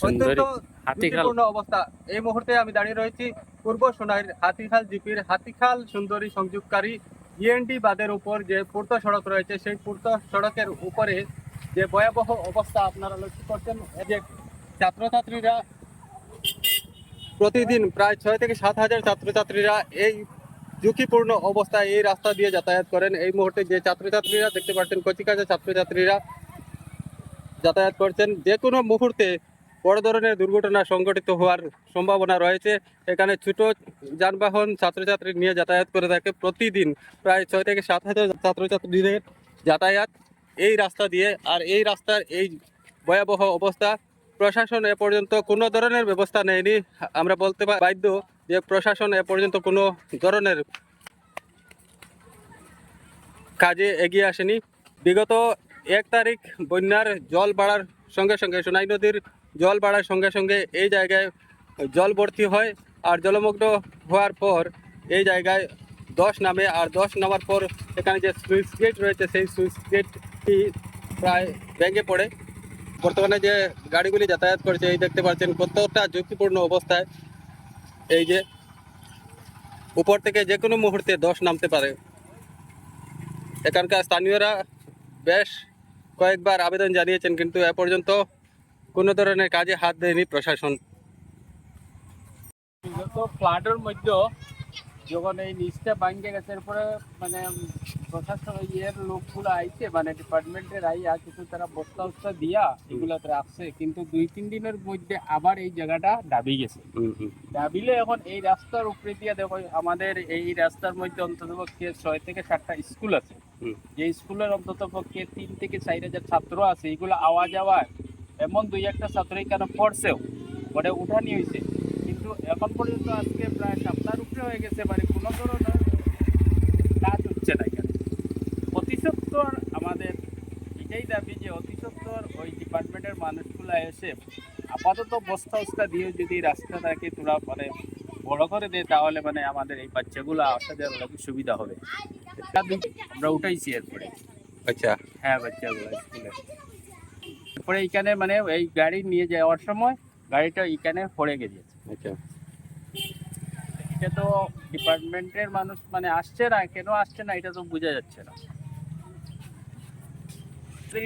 সুন্দরী হাতিখাল। অবস্থা। এই মুহূর্তে আমি দাঁড়িয়ে রয়েছি পূর্ব সোনাইর হাতিখাল জিপির হাতিখাল সুন্দরী সংযোগকারী ইএনডি বাদের উপর যে পূর্ত সড়ক রয়েছে সেই পূর্ত সড়কের উপরে যে ভয়াবহ অবস্থা আপনারা লক্ষ্য করছেন যে ছাত্রছাত্রীরা প্রতিদিন প্রায় ছয় থেকে সাত হাজার ছাত্রছাত্রীরা এই ঝুঁকিপূর্ণ অবস্থায় এই রাস্তা দিয়ে যাতায়াত করেন। এই মুহূর্তে যে ছাত্রছাত্রীরা দেখতে পাচ্ছেন কচিকাজা ছাত্রছাত্রীরা যাতায়াত করছেন। যে কোনো মুহূর্তে বড় ধরনের দুর্ঘটনা সংঘটিত হওয়ার সম্ভাবনা রয়েছে। এখানে ছোট যানবাহন ছাত্রছাত্রী নিয়ে যাতায়াত করে থাকে। প্রতিদিন প্রায় ছয় থেকে সাত হাজার ছাত্রছাত্রীদের যাতায়াত এই রাস্তা দিয়ে। আর এই রাস্তার এই ভয়াবহ অবস্থা প্রশাসন এ পর্যন্ত কোনো ধরনের ব্যবস্থা নেয়নি। আমরা বলতে বাধ্য যে প্রশাসন এ পর্যন্ত কোনো ধরনের কাজে এগিয়ে আসেনি। বিগত এক তারিখ বন্যার জল বাড়ার সঙ্গে সঙ্গে সোনাই নদীর জল বাড়ার সঙ্গে সঙ্গে এই জায়গায় জল ভর্তি হয় আর জলমগ্ন হওয়ার পর এই জায়গায় দশ নামে আর দশ নামার পর এখানে যে সুইচ গেট রয়েছে, সেই সুইচ গেটটি প্রায় ভেঙে পড়ে। বর্তমানে যে গাড়িগুলি যাতায়াত করছে, এই দেখতে পাচ্ছেন কতটা ঝুঁকিপূর্ণ অবস্থায়। এই যে উপর থেকে যে কোনো মুহূর্তে দশ নামতে পারে। এখানকার স্থানীয়রা বেশ কয়েকবার আবেদন জানিয়েছেন, কিন্তু এ পর্যন্ত কোনো ধরনের কাজে হাত দেয়নি প্রশাসন। বিগত ফ্লাডের মধ্যে যখন এই নিচটা ভাঙ্গে গেছে এরপরে মানে প্রশাসন ইয়ের লোকগুলো আইছে মানে ডিপার্টমেন্টের আইয়া কিছু তারা বস্তা উস্তা দিয়া এগুলা রাখছে। কিন্তু দুই তিন দিনের মধ্যে আবার এই জায়গাটা দাবি গেছে। ডাবিলে এখন এই রাস্তার উপরে দিয়ে দেখো আমাদের এই রাস্তার মধ্যে অন্তত পক্ষে ছয় থেকে সাতটা স্কুল আছে। যে স্কুলের অন্তত পক্ষে তিন থেকে চার হাজার ছাত্র আছে এগুলো আওয়া যাওয়ায় এমন দুই একটা ছাত্র এখানে পড়ছেও? পরে উঠানি হয়েছে কিন্তু এখন পর্যন্ত আজকে প্রায় সপ্তাহের উপরে হয়ে গেছে মানে কোনো ধরনের কাজ হচ্ছে না এখানে। অতি সত্বর আমাদের এটাই দাবি যে অতি সত্বর ওই ডিপার্টমেন্টের মানুষগুলো এসে আপাতত বস্তা উস্তা দিয়ে যদি রাস্তাটাকে তোরা মানে বড় করে দেয় তাহলে মানে আমাদের এই বাচ্চাগুলো আসা যাওয়ার লাগে সুবিধা হবে। আমরা উঠাইছি এরপরে। আচ্ছা। হ্যাঁ বাচ্চাগুলো স্কুলে। তারপরে এখানে মানে এই গাড়ি নিয়ে যাওয়ার সময় গাড়িটা এখানে পড়ে গেছে। আচ্ছা। এটা তো ডিপার্টমেন্টের মানুষ মানে আসছে না কেন আসছে না এটা তো বোঝা যাচ্ছে না।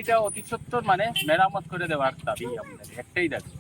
এটা অতি সত্তর মানে মেরামত করে দেওয়ার দাবি আমাদের একটাই দাবি।